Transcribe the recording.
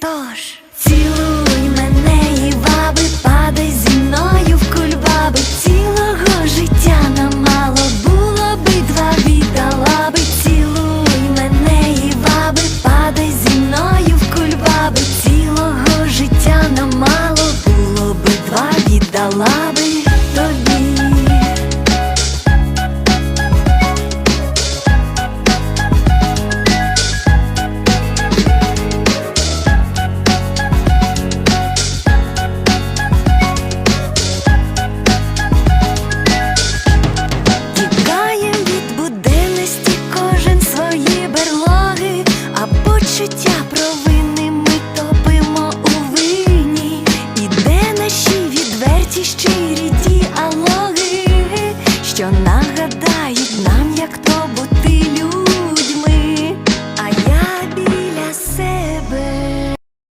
Тож цілуй мене і баби, падай зі мною в кульбаби. Цілого життя нам мало було би два віддала би. Цілуй мене і баби, падай зі мною в кульбаби. Цілого життя нам мало було би два віддала щирі діалоги.